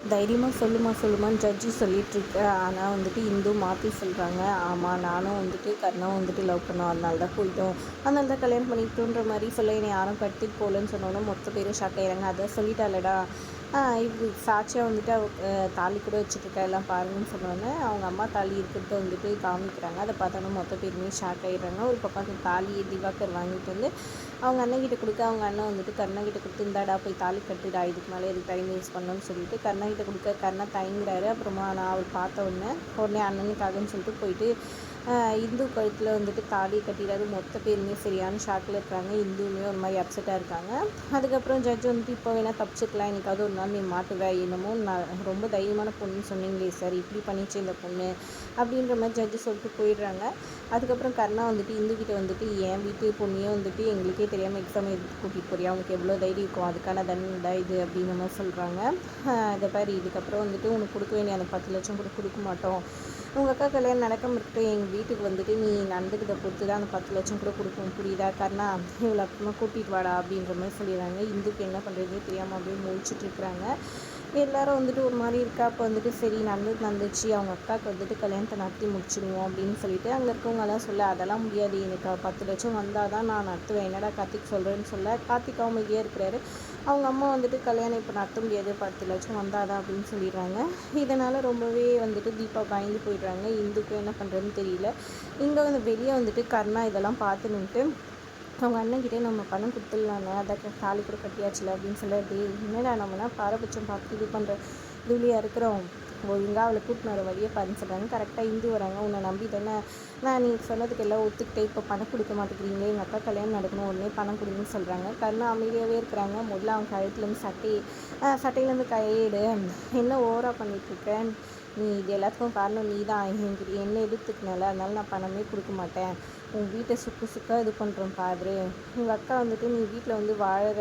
தைரியமாக சொல்லுமா சொல்லுமான்னு ஜட்ஜி சொல்லிகிட்ருக்கு ஆனால் வந்துட்டு இந்து மாற்றி சொல்கிறாங்க ஆமாம் நானும் வந்துட்டு கர்ணாவும் வந்துட்டு லவ் பண்ணோம். அதனால தான் போயிட்டோம். அதனால தான் கல்யாணம் பண்ணிக்கிட்டோன்ற மாதிரி சொல்ல என்னை யாரும் கடத்திட்டு போகலன்னு சொன்னோன்னே மொத்த பேரும் ஷாக் ஆயிடுறாங்க. அதை சொல்லிட்டாலடா இது சாட்சியாக வந்துட்டு அவ தாலி கூட வச்சுட்ருக்கா எல்லாம் பாருங்கன்னு சொன்னோன்னே அவங்க அம்மா தாலி இருக்கிறத வந்துட்டு காமிக்கிறாங்க. அதை பார்த்தோன்னா மொத்த பேருமே ஷாக் ஆகிடுறாங்க ஒரு பக்கம் அந்த தாலியை திவாக்கர் வாங்கிட்டு வந்து அவங்க அண்ணன் கிட்ட கொடுக்க அவங்க அண்ணன் வந்துட்டு கர்ணன் கிட்ட கொடுத்து இந்தாடா போய் தாலி கட்டுடா. இதுக்கு மேலே எதுக்கு டைம் யூஸ் பண்ணணும்னு சொல்லிட்டு கர்ணன் கிட்ட கொடுக்க கண்ணா தயங்குறாரு. அப்புறமா நான் அவர் பார்த்த உடனே உடனே அண்ணனுக்காகன்னு சொல்லிட்டு போயிட்டு இந்து கழுத்தில் வந்துட்டு தாலி கட்டிடாது மொத்த பேருமே சரியான ஷாக்கில் இருக்காங்க. இந்துவுமே ஒரு மாதிரி அப்செட்டாக இருக்காங்க. அதுக்கப்புறம் ஜட்ஜ் வந்துட்டு இப்போ வேணால் தப்பிச்சுக்கலாம். எனக்காவது ஒரு நாள் நீ மாட்டுவேன் என்னமோ நான் ரொம்ப தைரியமான பொண்ணுன்னு சொன்னீங்களே சார் இப்படி பண்ணிச்சு இந்த பொண்ணு அப்படின்ற மாதிரி ஜட்ஜு சொல்லிட்டு போயிடுறாங்க. அதுக்கப்புறம் கர்ணா வந்துட்டு இந்துக்கிட்ட வந்துட்டு என் வீட்டு பொண்ணையே வந்துட்டு எங்களுக்கே தெரியாமல் எக்ஸாம் எடுத்து கூட்டிகிட்டு போறியா? அவனுக்கு எவ்வளோ தைரியம் இருக்கும்? அதுக்கான தண்டனை இது அப்படின்ற மாதிரி சொல்கிறாங்க இதை பாரு. இதுக்கப்புறம் வந்துட்டு உனக்கு கொடுக்க வேண்டிய அந்த பத்து லட்சம் கூட கொடுக்க மாட்டோம். உங்கள் அக்கா கல்யாணம் நடக்காமல் இருக்கட்டும் எங்கள் வீட்டுக்கு வந்துட்டு நீ நடந்துக்கிட்ட பொறுத்து தான் அந்த பத்து லட்சம் கூட கொடுக்கும் புரியுதா? கர்ணா இவ்வளோ அப்புறமா கூட்டிகிட்டு வாடா அப்படின்ற மாதிரி சொல்லிடுறாங்க. இந்துக்கு என்ன பண்ணுறதுன்னு தெரியாமல் அப்படியே முழிச்சிட்டு இருக்கிறாங்க. எல்லாரும் வந்துட்டு ஒரு மாதிரி இருக்கா? அப்போ வந்துட்டு சரி நல்லது நடந்துச்சு. அவங்க அக்காவுக்கு வந்துட்டு கல்யாணத்தை நடத்தி முடிச்சிடுவோம் அப்படின்னு சொல்லிட்டு அங்கே இருக்கவங்கலாம் சொல்ல அதெல்லாம் முடியாது. எனக்கு பத்து லட்சம் வந்தால் தான் நான் நடத்துவேன். என்னடா கார்த்திக் சொல்கிறேன்னு சொல்ல? கார்த்திக் அமைதியாக இருக்கிறாரு. அவங்க அம்மா வந்துட்டு கல்யாணம் இப்போ நடத்த முடியாது. பத்து லட்சம் வந்தாதான் அப்படின்னு சொல்லிடுறாங்க. இதனால் ரொம்பவே வந்துட்டு தீபா பயந்து போயிடுறாங்க. இந்துக்கும் என்ன பண்ணுறதுன்னு தெரியல. இங்கே வந்து வெளியே வந்துட்டு கர்ணா இதெல்லாம் பார்த்துன்னுட்டு அவங்க அண்ணன்கிட்டே நம்ம பணம் கொடுத்துடலாண்ணே அதை தாலி கூட கட்டியாச்சுல அப்படின்னு சொல்லிட்டு என்னடா நம்மனா பாரபட்சம் பார்த்து இது பண்ணுற இதுலையாக இருக்கிறோம்? ஒழுங்காக அவளை கூட்டின வர வழியை பாருன்னு சொல்கிறாங்க கரெக்டாக இந்து வராங்க. உன்னை நம்பி தானே? நான் நீ சொன்னதுக்கு எல்லாம் ஒத்துக்கிட்டே இப்போ பணம் கொடுக்க மாட்டேங்கிறீங்களே எங்கள் அக்கா கல்யாணம் நடக்கணும் உடனே பணம் கொடுங்கன்னு சொல்கிறாங்க கண்ணு அமைதியாகவே இருக்கிறாங்க. முதல்ல அவங்க கழுத்துலேருந்து சட்டை சட்டையிலேருந்து கையேடு என்ன ஓவராக பண்ணிகிட்ருக்கேன் நீ இது எல்லாத்துக்கும் காரணம் நீ தான் என்கிட்ட என்ன எதிர்த்துக்கினால அதனால நான் பணமே கொடுக்க மாட்டேன். உன் வீட்டை சுக்கு சுக்காக இது பண்ணுறோம் பாரு. உங்கள் அக்கா வந்துட்டு நீ வீட்டில் வந்து வாழற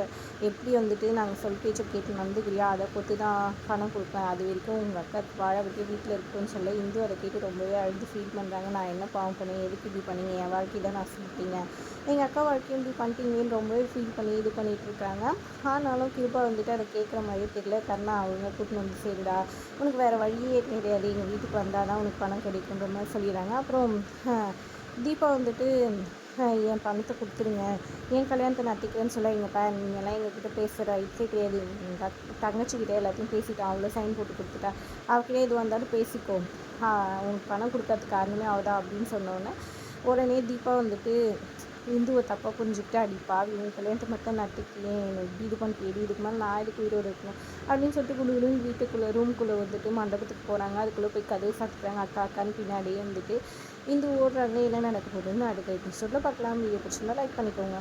எப்படி வந்துட்டு நாங்கள் சொல் பேச்சை கேட்டு நடந்துக்கிறியா அதை பொறுத்து தான் பணம் கொடுப்பேன். அது வரைக்கும் உங்கள் அக்கா வாழ வைக்க வீட்டில் இருக்குன்னு சொல்ல இந்து அதை கேட்டு ரொம்பவே அழுது ஃபீல் பண்ணுறாங்க நான் என்ன பாவம் பண்ணேன்? எதுக்கு இப்படி பண்ணீங்க? என் வாழ்க்கையை தான் நான் சொல்லிட்டீங்க எங்கள் அக்கா வாழ்க்கையும் இப்படி பண்ணிட்டீங்கன்னு ரொம்பவே ஃபீல் பண்ணி இது பண்ணிகிட்டு இருக்காங்க. ஆனாலும் கிருபா வந்துட்டு அதை கேட்குற மாதிரியே தெரியல. கண்ணா அவங்க கூட்டின்னு வந்து சரிடா. உனக்கு வேறு வழியே கிடையாது. எங்கள் வீட்டுக்கு வந்தால் தான் உனக்கு பணம் கிடைக்குன்ற மாதிரி சொல்லிடுறாங்க. அப்புறம் தீபா வந்துட்டு என் பணத்தை கொடுத்துருங்க. என் கல்யாணத்தை நடத்திக்கிறேன்னு சொல்ல எங்கள் பே நீங்கள்லாம் எங்ககிட்ட பேசுகிற இதே கிடையாது. எங்கள் தங்கச்சிக்கிட்ட எல்லாத்தையும் பேசிட்டேன் அவ்வளோ சைன் போட்டு கொடுத்துட்டா. அவகிட்டே எது வந்தாலும் பேசிக்கோ. உனக்கு பணம் கொடுக்கறதுக்கு காரணமே அவதான் அப்படின்னு சொன்னோன்னே உடனே தீபா வந்துட்டு இந்துவை தப்பாக புரிஞ்சுக்கிட்டு அடிப்பா இவங்க கல்யாணத்தை மட்டும் நட்டுக்கலையே இப்படி இது பண்ணிட்டு இதுக்கு மேலே நான் இதுக்கு உயிரோடு இருக்கணும்? அப்படின்னு சொல்லிட்டு குழு வீட்டுக்குள்ளே ரூம்குள்ளே வந்துட்டு மண்டபத்துக்கு போகிறாங்க அதுக்குள்ளே போய் கதவு சாப்பிட்றாங்க அக்கா அக்கான்னு பின்னாடியே வந்துட்டு இந்து ஓடுறாங்க. என்ன நடக்க போகுதுன்னு அடுத்த எபிசோடில் பார்க்கலாம். வீடியோ பிடிச்சிருந்தா லைக் பண்ணிக்கோங்க.